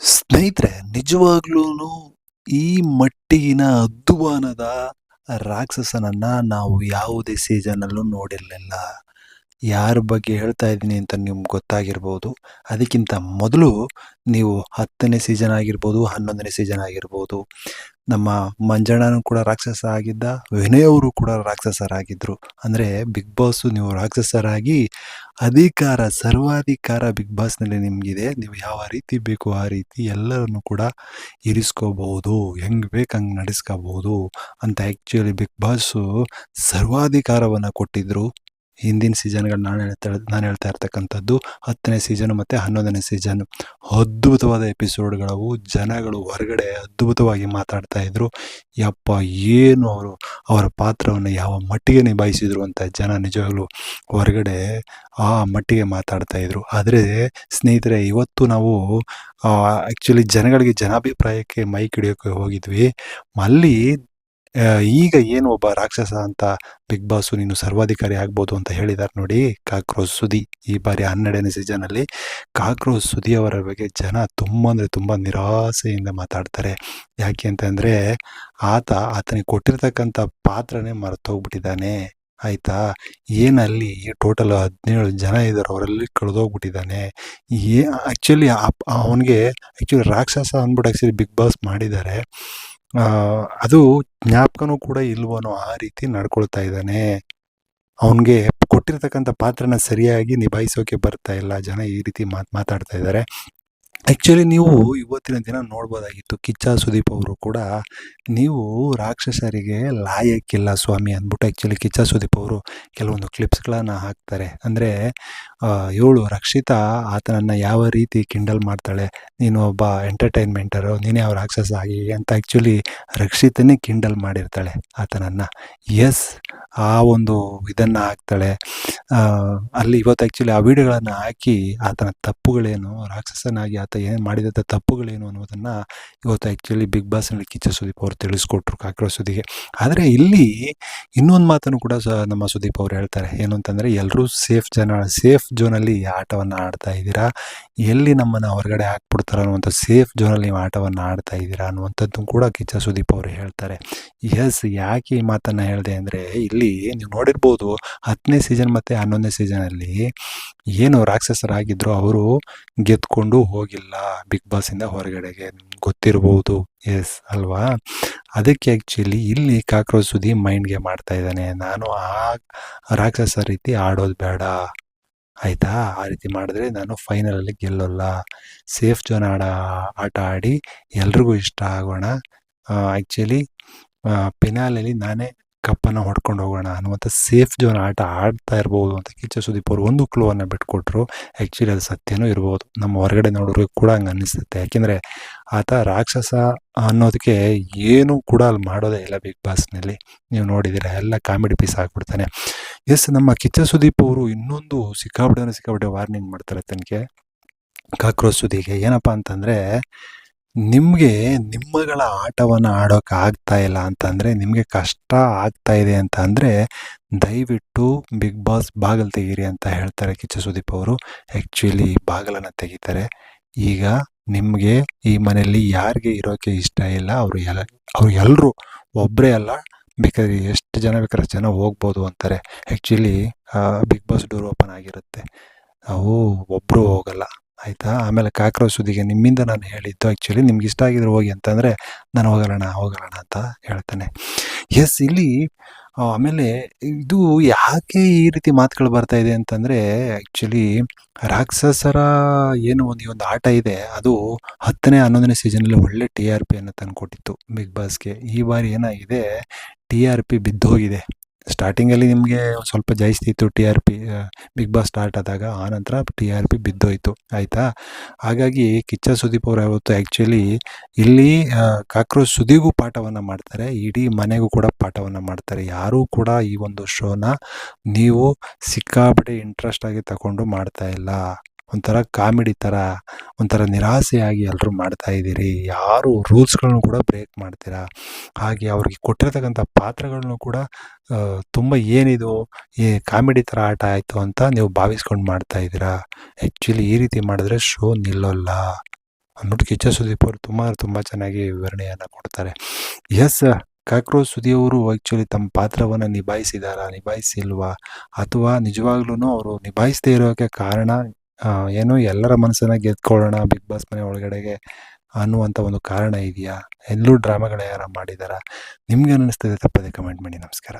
ಸ್ನೇಹಿತರೆ ನಿಜವಾಗ್ಲೂ ಈ ಮಟ್ಟಿಗಿನ ಅದ್ದುವಾನದ ರಾಕ್ಷಸನನ್ನ ನಾವು ಯಾವುದೇ ಸೀಸನಲ್ಲೂ ನೋಡಿರಲಿಲ್ಲ. ಯಾರ ಬಗ್ಗೆ ಹೇಳ್ತಾ ಇದ್ದೀನಿ ಅಂತ ನಿಮ್ಗೆ ಗೊತ್ತಾಗಿರ್ಬೋದು. ಅದಕ್ಕಿಂತ ಮೊದಲು ನೀವು ಹತ್ತನೇ ಸೀಸನ್ ಆಗಿರ್ಬೋದು, ಹನ್ನೊಂದನೇ ಸೀಸನ್ ಆಗಿರ್ಬೋದು ನಮ್ಮ ಮಂಜಣ್ಣನೂ ಕೂಡ ರಾಕ್ಷಸ ಆಗಿದ್ದ ವಿನಯ್ ಅವರು ಕೂಡ ರಾಕ್ಷಸರಾಗಿದ್ದರು ಅಂದರೆ ಬಿಗ್ ಬಾಸ್ ನೀವು ರಾಕ್ಷಸರಾಗಿ ಅಧಿಕಾರ, ಸರ್ವಾಧಿಕಾರ ಬಿಗ್ ಬಾಸ್ನಲ್ಲಿ ನಿಮಗಿದೆ. ನೀವು ಯಾವ ರೀತಿ ಬೇಕು ಆ ರೀತಿ ಎಲ್ಲರನ್ನು ಕೂಡ ಇರಿಸ್ಕೋಬಹುದು. ಹೆಂಗೆ ಬೇಕು ಹಂಗೆ ನಡೆಸ್ಕೋಬಹುದು ಅಂತ ಆ್ಯಕ್ಚುಲಿ ಬಿಗ್ ಬಾಸು ಸರ್ವಾಧಿಕಾರವನ್ನು ಕೊಟ್ಟಿದ್ದರು ಹಿಂದಿನ ಸೀಸನ್ಗಳು ನಾನು ಹೇಳ್ತಾ ನಾನು ಹೇಳ್ತಾ ಇರ್ತಕ್ಕಂಥದ್ದು ಹತ್ತನೇ ಸೀಸನ್ ಮತ್ತು ಹನ್ನೊಂದನೇ ಸೀಸನ್. ಅದ್ಭುತವಾದ ಎಪಿಸೋಡ್ಗಳವು, ಜನಗಳು ಹೊರಗಡೆ ಅದ್ಭುತವಾಗಿ ಮಾತಾಡ್ತಾ ಇದ್ರು. ಯಪ್ಪ, ಏನು ಅವರು, ಅವರ ಪಾತ್ರವನ್ನು ಯಾವ ಮಟ್ಟಿಗೆ ನಿಭಾಯಿಸಿದ್ರು ಅಂತ ಜನ ನಿಜವಾಗ್ಲೂ ಹೊರಗಡೆ ಆ ಮಟ್ಟಿಗೆ ಮಾತಾಡ್ತಾ ಇದ್ರು. ಆದರೆ ಸ್ನೇಹಿತರೆ, ಇವತ್ತು ನಾವು ಆ್ಯಕ್ಚುಲಿ ಜನಗಳಿಗೆ ಜನಾಭಿಪ್ರಾಯಕ್ಕೆ ಮೈಕ್ ಹಿಡಿಯೋಕ್ಕೆ ಹೋಗಿದ್ವಿ. ಅಲ್ಲಿ ಈಗ ಏನು ಒಬ್ಬ ರಾಕ್ಷಸ ಅಂತ ಬಿಗ್ ಬಾಸು ನೀನು ಸರ್ವಾಧಿಕಾರಿ ಆಗ್ಬೋದು ಅಂತ ಹೇಳಿದ್ದಾರೆ ನೋಡಿ, ಕಾಕ್ರೋಚ್ ಸುದಿ ಈ ಬಾರಿ ಹನ್ನೆರಡನೇ ಸೀಸನಲ್ಲಿ ಕಾಕ್ರೋಚ್ ಸುದಿ ಅವರ ಬಗ್ಗೆ ಜನ ತುಂಬ ಅಂದರೆ ತುಂಬ ನಿರಾಸೆಯಿಂದ ಮಾತಾಡ್ತಾರೆ. ಯಾಕೆ ಅಂತಂದರೆ ಆತ ಆತನಿಗೆ ಕೊಟ್ಟಿರ್ತಕ್ಕಂಥ ಪಾತ್ರನೇ ಮರೆತೋಗ್ಬಿಟ್ಟಿದ್ದಾನೆ ಆಯಿತಾ? ಏನಲ್ಲಿ ಟೋಟಲ್ ಹದಿನೇಳು ಜನ ಇದ್ದಾರೆ ಅವರಲ್ಲಿ ಕಳೆದೋಗ್ಬಿಟ್ಟಿದ್ದಾನೆ ಏ ಆ್ಯಕ್ಚುಲಿ ಅವನಿಗೆ ಆ್ಯಕ್ಚುಲಿ ರಾಕ್ಷಸ ಅಂದ್ಬಿಟ್ಟು ಆ್ಯಕ್ಚುಲಿ ಬಿಗ್ ಬಾಸ್ ಮಾಡಿದ್ದಾರೆ. ಅದು ಜ್ಞಾಪಕನೂ ಕೂಡ ಇಲ್ವನೋ ಆ ರೀತಿ ನಡ್ಕೊಳ್ತಾ ಇದ್ದಾನೆ. ಅವನಿಗೆ ಕೊಟ್ಟಿರ್ತಕ್ಕಂಥ ಪಾತ್ರನ ಸರಿಯಾಗಿ ನಿಭಾಯಿಸೋಕೆ ಬರ್ತಾ ಇಲ್ಲ. ಜನ ಈ ರೀತಿ ಮಾತು, ಮಾತಾಡ್ತಾ ಇದ್ದಾರೆ. ಆ್ಯಕ್ಚುಲಿ ನೀವು ಇವತ್ತಿನ ದಿನ ನೋಡ್ಬೋದಾಗಿತ್ತು ಕಿಚ್ಚ ಸುದೀಪ್ ಅವರು ಕೂಡ ನೀವು ರಾಕ್ಷಸರಿಗೆ ಲಾಯಕ್ಕಿಲ್ಲ ಸ್ವಾಮಿ ಅಂದ್ಬಿಟ್ಟು ಆ್ಯಕ್ಚುಲಿ ಕಿಚ್ಚ ಸುದೀಪ್ ಅವರು ಕೆಲವೊಂದು ಕ್ಲಿಪ್ಸ್ಗಳನ್ನು ಹಾಕ್ತಾರೆ. ಅಂದರೆ ಇವಳು ರಕ್ಷಿತಾ, ಆತನನ್ನು ಯಾವ ರೀತಿ ಕಿಂಡಲ್ ಮಾಡ್ತಾಳೆ, ನೀನು ಒಬ್ಬ ಎಂಟರ್ಟೈನ್ಮೆಂಟರು ನೀನೇ ಅವ್ರ ರಾಕ್ಷಸ ಆಗಿ, ಅಂತ ಆ್ಯಕ್ಚುಲಿ ರಕ್ಷಿತನೇ ಕಿಂಡಲ್ ಮಾಡಿರ್ತಾಳೆ ಆತನನ್ನು. ಎಸ್ ಆ ಒಂದು ಇದನ್ನು ಹಾಕ್ತಾಳೆ. ಅಲ್ಲಿ ಇವತ್ತು ಆ್ಯಕ್ಚುಲಿ ಆ ವಿಡಿಯೋಗಳನ್ನು ಹಾಕಿ ಆತನ ತಪ್ಪುಗಳೇನು, ರಾಕ್ಷಸನಾಗಿ ಆತ ಏನು ಮಾಡಿದಂಥ ತಪ್ಪುಗಳೇನು ಅನ್ನೋದನ್ನು ಇವತ್ತು ಆ್ಯಕ್ಚುಲಿ ಬಿಗ್ ಬಾಸ್ನಲ್ಲಿ ಕಿಚ್ಚ ಸುದೀಪ್ ಅವರು ತಿಳಿಸ್ಕೊಟ್ರು ಕಾಕಿರೋ ಸುದಿಗೆ ಆದರೆ ಇಲ್ಲಿ ಇನ್ನೊಂದು ಮಾತನ್ನು ಕೂಡ ಸ ನಮ್ಮ ಸುದೀಪ್ ಅವರು ಹೇಳ್ತಾರೆ. ಏನು ಅಂತಂದರೆ ಎಲ್ಲರೂ ಸೇಫ್ ಜನ ಸೇಫ್ ಝೋನಲ್ಲಿ ಆಟವನ್ನು ಆಡ್ತಾ ಇದ್ದೀರಾ? ಎಲ್ಲಿ ನಮ್ಮನ್ನು ಹೊರಗಡೆ ಹಾಕ್ಬಿಡ್ತಾರೋ ಅನ್ನುವಂಥ ಸೇಫ್ ಜೋನಲ್ಲಿ ನೀವು ಆಟವನ್ನು ಆಡ್ತಾ ಇದ್ದೀರಾ ಅನ್ನುವಂಥದ್ದು ಕೂಡ ಕಿಚ್ಚ ಸುದೀಪ್ ಅವರು ಹೇಳ್ತಾರೆ. ಎಸ್ ಯಾಕೆ ಈ ಮಾತನ್ನು ಹೇಳಿದೆ ಅಂದರೆ ಇಲ್ಲಿ ನೀವು ನೋಡಿರ್ಬೋದು ಹತ್ತನೇ ಸೀಸನ್ ಮತ್ತು ಹನ್ನೊಂದನೇ ಸೀಸನಲ್ಲಿ ಏನು ರಾಕ್ಷಸರಾಗಿದ್ದರು ಅವರು ಗೆದ್ಕೊಂಡು ಹೋಗಿಲ್ಲ ಬಿಗ್ ಬಾಸಿಂದ ಹೊರಗಡೆಗೆ. ಗೊತ್ತಿರ್ಬೋದು. ಎಸ್ ಅಲ್ವಾ? ಅದಕ್ಕೆ ಆ್ಯಕ್ಚುಲಿ ಇಲ್ಲಿ ಕಾಕ್ರೋಚ್ ಸುದೀಪ್ ಮೈಂಡ್ಗೆ ಮಾಡ್ತಾ ಇದ್ದಾನೆ. ನಾನು ಆ ರಾಕ್ಷಸ ರೀತಿ ಆಡೋದು ಬೇಡ. ಆಯಿತಾ? ಆ ರೀತಿ ಮಾಡಿದ್ರೆ ನಾನು ಫೈನಲಲ್ಲಿ ಗೆಲ್ಲೋಲ್ಲ. ಸೇಫ್ ಜೋನ್ ಆಡ, ಆಟ ಆಡಿ ಎಲ್ರಿಗೂ ಇಷ್ಟ ಆಗೋಣ. ಆ್ಯಕ್ಚುಲಿ ಪೆನಾಲಲ್ಲಿ ನಾನೇ ಕಪ್ಪನ್ನು ಹೊಡ್ಕೊಂಡು ಹೋಗೋಣ. ಅನ್ನುವಂಥ ಸೇಫ್ ಜೋನ್ ಆಟ ಆಡ್ತಾ ಇರ್ಬೋದು ಅಂತ ಕಿಚ್ಚ ಸುದೀಪ್ ಅವರು ಒಂದು ಕ್ಲೋವನ್ನು ಬಿಟ್ಕೊಟ್ರು. ಆ್ಯಕ್ಚುಲಿ ಅದು ಸತ್ಯನೂ ಇರ್ಬೋದು. ನಮ್ಮ ಹೊರಗಡೆ ನೋಡೋರಿಗೆ ಕೂಡ ಹಂಗೆ ಅನ್ನಿಸುತ್ತೆ. ಯಾಕೆಂದರೆ ಆತ ರಾಕ್ಷಸ ಅನ್ನೋದಕ್ಕೆ ಏನೂ ಕೂಡ ಅಲ್ಲಿ ಮಾಡೋದೇ ಇಲ್ಲ ಬಿಗ್ ಬಾಸ್ನಲ್ಲಿ. ನೀವು ನೋಡಿದ್ದೀರಾ, ಎಲ್ಲ ಕಾಮಿಡಿ ಪೀಸ್ ಹಾಕ್ಬಿಡ್ತಾನೆ. ಎಸ್, ನಮ್ಮ ಕಿಚ್ಚ ಸುದೀಪ್ ಅವರು ಇನ್ನೊಂದು ಸಿಕ್ಕಾಪಟ್ಟೆ ಸಿಕ್ಕಾಪಟ್ಟೆ ವಾರ್ನಿಂಗ್ ಮಾಡ್ತಾರೆ ತನಗೆ ಕಾಕ್ರೋಚ್ ಸುದಿಗೆ ಏನಪ್ಪ ಅಂತಂದರೆ, ನಿಮಗೆ ನಿಮ್ಮಗಳ ಆಟವನ್ನು ಆಡೋಕೆ ಆಗ್ತಾ ಇಲ್ಲ ಅಂತಂದರೆ, ನಿಮಗೆ ಕಷ್ಟ ಆಗ್ತಾ ಇದೆ ಅಂತ ಅಂದರೆ ದಯವಿಟ್ಟು ಬಿಗ್ ಬಾಸ್ ಬಾಗಿಲು ತೆಗೀರಿ ಅಂತ ಹೇಳ್ತಾರೆ ಕಿಚ್ಚ ಸುದೀಪ್ ಅವರು. ಆ್ಯಕ್ಚುಲಿ ಬಾಗಿಲನ್ನು ತೆಗಿತಾರೆ. ಈಗ ನಿಮಗೆ ಈ ಮನೆಯಲ್ಲಿ ಯಾರಿಗೆ ಇರೋಕ್ಕೆ ಇಷ್ಟ ಇಲ್ಲ, ಅವರು ಎಲ್ಲ, ಅವ್ರು ಎಲ್ಲರೂ ಒಬ್ಬರೇ ಅಲ್ಲ ಬೇಕಾದ್ರೆ ಎಷ್ಟು ಜನ ಬೇಕಾದ್ರೆ ಜನ ಹೋಗ್ಬೋದು ಅಂತಾರೆ. Actually Bigg Boss door open ಆಗಿರುತ್ತೆ. ನಾವು ಒಬ್ಬರು ಹೋಗಲ್ಲ, ಆಯಿತಾ? ಆಮೇಲೆ ಕಾಕ್ರೋಚ್ ಸುದ್ದಿಗೆ ನಿಮ್ಮಿಂದ ನಾನು ಹೇಳಿದ್ದು ಆ್ಯಕ್ಚುಲಿ ನಿಮ್ಗೆ ಇಷ್ಟ ಆಗಿದ್ರೆ ಹೋಗಿ ಅಂತಂದರೆ ನಾನು ಹೋಗಲ್ಲಣ್ಣ ಹೋಗಲ್ಲಣ್ಣ ಅಂತ ಹೇಳ್ತಾನೆ. ಎಸ್ ಇಲ್ಲಿ ಆಮೇಲೆ ಇದು ಯಾಕೆ ಈ ರೀತಿ ಮಾತುಗಳು ಬರ್ತಾ ಇದೆ ಅಂತಂದರೆ ಆ್ಯಕ್ಚುಲಿ ರಾಕ್ಷಸರ ಏನು ಒಂದು ಈ ಒಂದು ಆಟ ಇದೆ, ಅದು ಹತ್ತನೇ ಹನ್ನೊಂದನೇ ಸೀಸನಲ್ಲಿ ಒಳ್ಳೆ ಟಿ ಆರ್ ಪಿಯನ್ನು ತಂದುಕೊಟ್ಟಿತ್ತು ಬಿಗ್ ಬಾಸ್ಗೆ ಈ ಬಾರಿ ಏನಾಗಿದೆ ಟಿ ಆರ್ ಪಿ ಬಿದ್ದೋಗಿದೆ. ಸ್ಟಾರ್ಟಿಂಗಲ್ಲಿ ನಿಮಗೆ ಸ್ವಲ್ಪ ಜಾಸ್ತಿ ಇತ್ತು T R P Bigg Boss start ಆದಾಗ ಆನಂತರ ಟಿ ಆರ್ ಪಿ ಬಿದ್ದೋಯ್ತು. ಆಯಿತಾ? ಹಾಗಾಗಿ ಕಿಚ್ಚ ಸುದೀಪ್ ಅವರು ಯಾವತ್ತು ಆ್ಯಕ್ಚುಲಿ ಇಲ್ಲಿ ಕಾಕ್ರೋಚ್ ಸುದಿಗೂ ಪಾಠವನ್ನು ಮಾಡ್ತಾರೆ, ಇಡೀ ಮನೆಗೂ ಕೂಡ ಪಾಠವನ್ನು ಮಾಡ್ತಾರೆ. ಯಾರೂ ಕೂಡ ಈ ಒಂದು ಶೋನ ನೀವು ಸಿಕ್ಕಾಪಟ್ಟೆ ಇಂಟ್ರೆಸ್ಟಾಗಿ ತಗೊಂಡು ಮಾಡ್ತಾ ಇಲ್ಲ. ಒಂಥರ ಕಾಮಿಡಿ ಥರ, ಒಂಥರ ನಿರಾಸೆಯಾಗಿ ಎಲ್ಲರೂ ಮಾಡ್ತಾ ಇದ್ದೀರಿ. ಯಾರು ರೂಲ್ಸ್ಗಳನ್ನು ಕೂಡ ಬ್ರೇಕ್ ಮಾಡ್ತೀರಾ? ಹಾಗೆ ಅವ್ರಿಗೆ ಕೊಟ್ಟಿರ್ತಕ್ಕಂಥ ಪಾತ್ರಗಳನ್ನು ಕೂಡ ತುಂಬ ಏನಿದು ಈ ಕಾಮಿಡಿ ಥರ ಆಟ ಆಯಿತು ಅಂತ ನೀವು ಭಾವಿಸ್ಕೊಂಡು ಮಾಡ್ತಾ ಇದ್ದೀರಾ? ಆ್ಯಕ್ಚುಲಿ ಈ ರೀತಿ ಮಾಡಿದ್ರೆ ಶೋ ನಿಲ್ಲೋಲ್ಲ. ಅಂದ್ಬಿಟ್ಟು ಕಿಚ್ಚ ಸುದೀಪ್ ಅವರು ತುಂಬ ತುಂಬ ಚೆನ್ನಾಗಿ ವಿವರಣೆಯನ್ನು ಕೊಡ್ತಾರೆ. ಎಸ್, ಕಾಕ್ರೋಚ್ ಸುದಿಯವರು ಆ್ಯಕ್ಚುಲಿ ತಮ್ಮ ಪಾತ್ರವನ್ನು ನಿಭಾಯಿಸಿದಾರಾ? ನಿಭಾಯಿಸಿಲ್ವಾ? ಅಥವಾ ನಿಜವಾಗ್ಲೂ ಅವರು ನಿಭಾಯಿಸದೇ ಇರೋಕ್ಕೆ ಕಾರಣ ಏನು ಎಲ್ಲರ ಮನಸ್ಸನ್ನ ಗೆದ್ಕೊಳ್ಳೋಣ ಬಿಗ್ ಬಾಸ್ ಮನೆ ಒಳಗಡೆಗೆ ಅನ್ನುವಂಥ ಒಂದು ಕಾರಣ ಇದೆಯಾ? ಎಲ್ಲೂ ಡ್ರಾಮಾಗಳು ಯಾರು ಮಾಡಿದಾರಾ? ನಿಮ್ಗೆ ಅನ್ನಿಸ್ತದೆ ತಪ್ಪದೆ ಕಮೆಂಟ್ ಮಾಡಿ, ನಮಸ್ಕಾರ.